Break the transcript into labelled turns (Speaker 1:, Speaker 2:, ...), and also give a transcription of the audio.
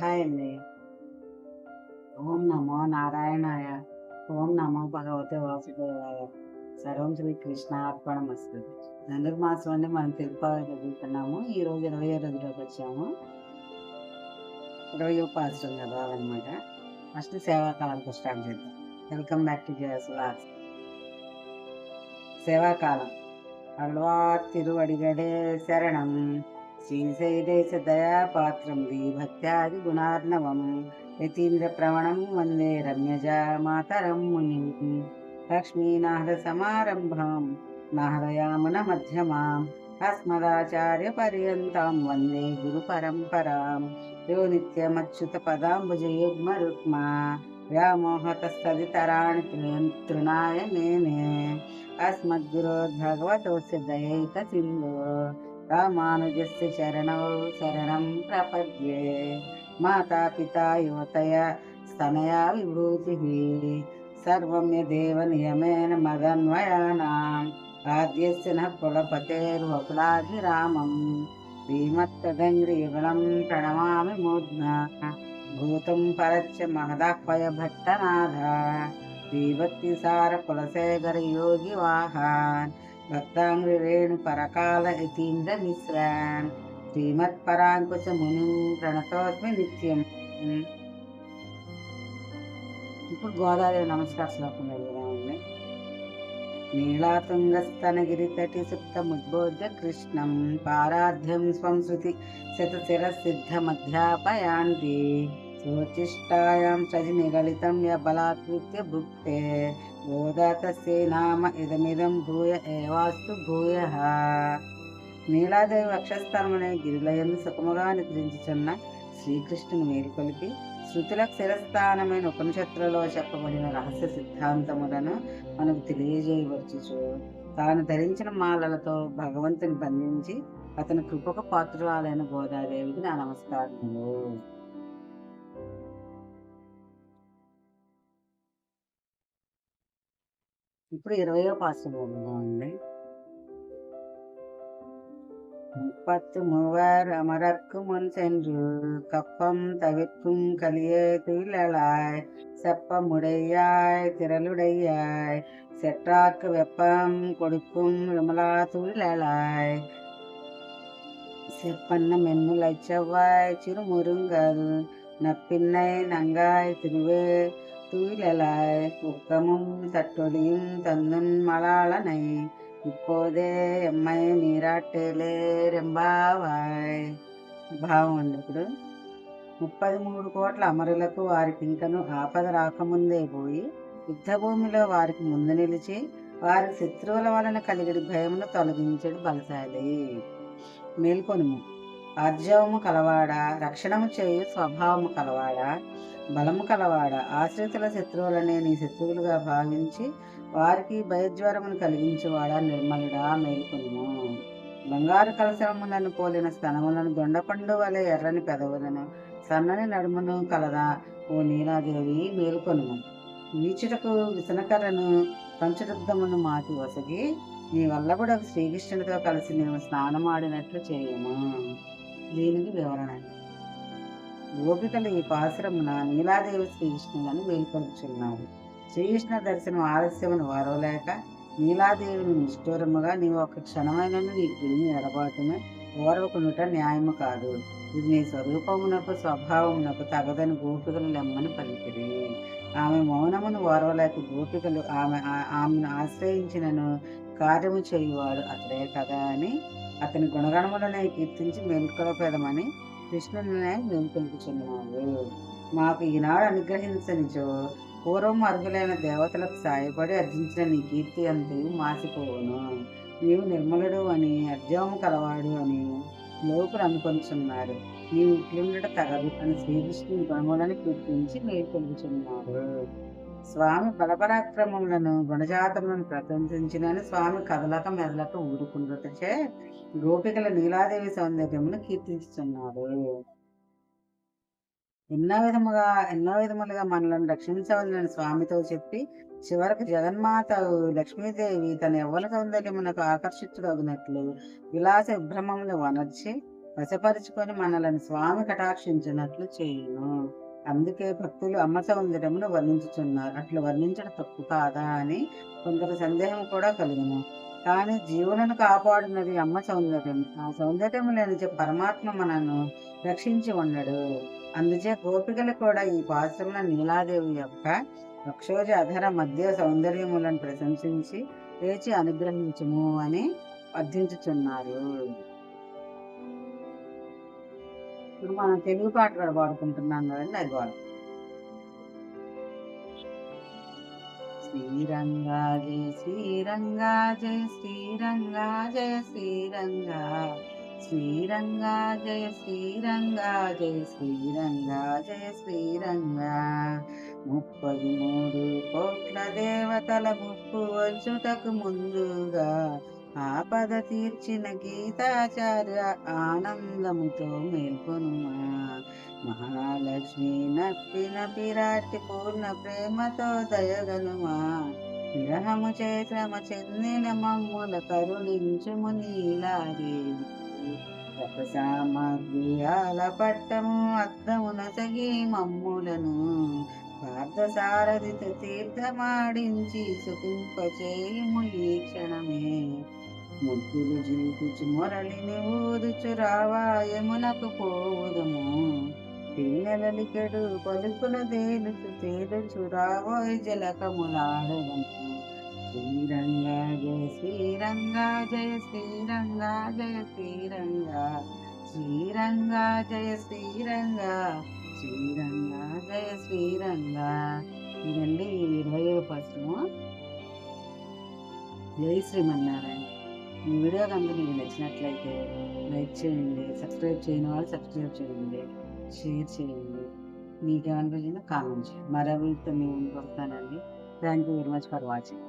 Speaker 1: Hi అండి. ఓం నమో నారాయణాయ. ఓం నమో భగవతే వాసుదేవాయ. సర్వం శ్రీ కృష్ణ అర్పణమస్తు. ధనుర్మాసం అండి మనం తిరుపతి చదువుతున్నాము ఈరోజు ఇరవై రోజులోకి వచ్చాము. ఇరవై పాసం చదవాలన్నమాట ఫస్ట్ సేవాకాలంతో స్టార్ట్ చేద్దాం. వెల్కమ్ బ్యాక్ టు జయస్ లాస్ సేవాకాలం. అల్వార్ తిరువడిగడే శరణం. श्रीशैलेशदयापात्रं विभक्त्यादिगुणार्णवं यतीन्द्रप्रवणं वंदे रम्यजा मातरं मुनिं लक्ष्मीनाहदसमारम्भां नाहदयामुनमध्यमाम् अस्मदाचार्यपर्यन्तां वंदे गुरुपरम्परां यो नित्यमच्युतपदाम्बुजयुग्मरुक्मा व्यामोहतस्तदितराणि मे मे अस्मद्गुरोद्भगवतोऽस्य दयैकसिन्धो। రామానుజస్య శరణౌ శరణం ప్రపద్యే మాతా పితా యువతయ స్తనయా విభూతి సర్వం యదేవ నియమేన మదన్వయానాం ఆద్యస్య నః కులపతేర్వకులాభిరామం భీమత్తదంగ్రీగుణం ప్రణమామి మూర్ధ్నా భూతం పరచ్చ మహదాహ్వయ భట్టనాథ శ్రీభక్తిసార కులశేఖర యోగి వాహాన్ భక్తాంగ్రి రేణు పరకాల యతీంద్ర మిశ్రాన్. శ్రీమత్ పరాంకుశ ముని ప్రణతోస్మి నిత్యం. ఇప్పుడు గోదావరి నమస్కార శ్లోకం వెళ్దామండి. నీళాతుంగస్తనగిరి తటి సుప్తముద్బోధ్య కృష్ణం పారాధ్యం స్వం శృతి శతశిర సిద్ధ మధ్యాపయాంతి సోచిష్టాయాం సజి నిగళితం యబలాకృత్య భుక్తే. గోదాతస్యై నామ ఇదమిదం భూయ ఏవాస్తు భూయ నీలాదేవి వక్షస్థానమనే గిరిలయను సుఖముగా నిద్రించుచున్న శ్రీకృష్ణుని మేలుకొలిపి శృతులకు శిరస్థానమైన ఉపనిషత్తులలో చెప్పబడిన రహస్య సిద్ధాంతములను మనకు తెలియజేయవచ్చుచు. తాను ధరించిన మాలలతో భగవంతుని బంధించి అతని కృపకు పాత్రురాలైన గోదాదేవికి నా నమస్కారములు. ఇప్పుడు ఇరవయో పాసం ఉందండి முப்பத்து மூவர் அமரர்க்கு முன் சென்று கப்பம் தவிர்க்கும் கலியே துயிலளாய் செப்பமுடையாய் திரளுடையாய் செற்றார்க்கு வெப்பம் கொடுக்கும் விமலா துயிலளாய் செப்பன்ன மென்முலை செவ்வாய் சிறுமுருங்கல் நப்பின்னை நங்காய் திருவே தூயிலலாய் உக்கமும் தட்டொலியும் தந்தும் மலாளனை. இப்போதே எம்மை நீராட்டலே రెంబావాయ్ భావం అండి ఇప్పుడు ముప్పది మూడు కోట్ల అమరులకు వారి పింకను ఆపద రాకముందే పోయి యుద్ధభూమిలో వారికి ముందు నిలిచి వారి శత్రువుల వలన కలిగిన భయమును తొలగించడు బలశాలి మేల్కొనుము ఆర్జవము కలవాడ రక్షణము చేయు స్వభావము కలవాడ బలము కలవాడ? ఆశ్రితుల శత్రువులనే నీ శత్రువులుగా భావించి వారికి భయజ్వరమును కలిగించేవాడా నిర్మలుడా మేల్కొను బంగారు కలశములను పోలిన స్తనములను దొండపండు వలె ఎర్రని పెదవులను సన్నని నడుమును కలదా ఓ నీలాదేవి మేల్కొను వీచుటకు విసనకర్రను పంచరుద్ధమును మాటి వసగి నీ వల్ల కూడా శ్రీకృష్ణుడితో కలిసి నేను స్నానమాడినట్లు చేయము. దీనికి వివరణ గోపికలు ఈ పాశ్రమున నీలాదేవి శ్రీకృష్ణులను వేలుకొలుచున్నారు శ్రీకృష్ణ దర్శనం ఆలస్యమును వారవలేక నీలాదేవిని నిష్ఠూరముగా నీవు ఒక క్షణమైన నీ ప్రియుని ఎడబాటును ఓర్వకునుట న్యాయము కాదు. ఇది నీ స్వరూపమునకు స్వభావమునకు తగదని గోపికలు లెమ్మని పలికిరి. ఆమె మౌనమును ఓర్వలేక గోపికలు ఆమె ఆమెను ఆశ్రయించినను కార్యము చేయువాడు అతడే కదా అని అతని గుణగణములనే కీర్తించి మేల్కొలపెదమని మేము మేల్కొల్పుచున్నాడు. మాకు ఈనాడు అనుగ్రహించనిచో పూర్వం అర్హులైన దేవతలకు సాయపడి అర్జించిన నీ కీర్తి అంతయు మాసిపోవును. నీవు నిర్మలుడు అని అర్జవము కలవాడు అని లోకులు అనుకొంచున్నారు నీవు ఇట్లుండట తగదు అని శ్రీకృష్ణుని గుణములను కీర్తించి మేల్కొల్పుచున్నాడు. స్వామి బలపరాక్రమములను గుణజాతములను ప్రశంసించినని స్వామి కదలక మెదలక చే గోపికల నీలాదేవి సౌందర్యమును కీర్తిస్తున్నారు ఎన్నో విధముగా ఎన్నో విధములుగా మనలను రక్షించవలనని స్వామితో చెప్పి చివరకు జగన్మాత లక్ష్మీదేవి తన యవ్వన సౌందర్యమునకు ఆకర్షితుడగినట్లు విలాస విభ్రమములు వనర్చి వశపరుచుకొని మనలను స్వామి కటాక్షించినట్లు చేయును. అందుకే భక్తులు అమ్మ సౌందర్యమును వర్ణించుచున్నారు. అట్లు వర్ణించడం తప్పు కాదా అని కొందరు సందేహం కూడా కలుగును. కానీ జీవులను కాపాడినది అమ్మ సౌందర్యం. ఆ సౌందర్యం లేని పరమాత్మ మనను రక్షించి ఉండడు. అందుచే గోపికలు కూడా ఈ పాశ్రముల నీలాదేవి యొక్క వృక్షోజ అధర మధ్య సౌందర్యములను ప్రశంసించి లేచి అనుగ్రహించుము అని వర్ధించుచున్నారు ఇప్పుడు మనం తెలుగు పాట కూడా పాడుకుంటున్నాం కదండి అది పాడు. శ్రీరంగా జయ శ్రీరంగా జయ శ్రీరంగా జయ శ్రీరంగా. శ్రీరంగా జయ శ్రీరంగా జయ శ్రీరంగా జయ శ్రీరంగా. ముప్పై మూడు కోట్ల దేవతల ముప్పు వచ్చుటకు ముందుగా ఆపద తీర్చిన గీతాచార్య ఆనందముతో మేల్కొనుమా. మహాలక్ష్మి నప్పిన పిరాటి పూర్ణ ప్రేమతో దయగనుమా. విరహము చేశ్రమ చెందిన మమ్ముల కరుణించుము నీలాదేవి సామగ్రియాల పట్టము అద్దమున సగి మమ్ములను పార్థసారథిత తీర్థమాడించి సుఖింపచేయుము ఈ క్షణమే. ముద్దులు జీకుచు మురళిని ఊదుచు రావాయమునకు పోవుదము. తీనెలలికెడు పలుకున తేలుచు తేలుచు రావోయ్ జలకములాడదము శ్రీరంగా జయ శ్రీరంగా జయ శ్రీరంగా జయ శ్రీరంగా. శ్రీరంగా జయ శ్రీరంగా. శ్రీరంగా జయ శ్రీరంగా. ఇదండి ఇరవై పశ్చిమ జై శ్రీమన్నారాయణ. వీడియో కనుక మీకు నచ్చినట్లయితే లైక్ చేయండి సబ్స్క్రైబ్ చేయని వాళ్ళు సబ్స్క్రైబ్ చేయండి షేర్ చేయండి. మీకు ఏమనిపించిందో కామెంట్ చేయండి. మరో వీటితో మేము వస్తానండి. Thank you very much for watching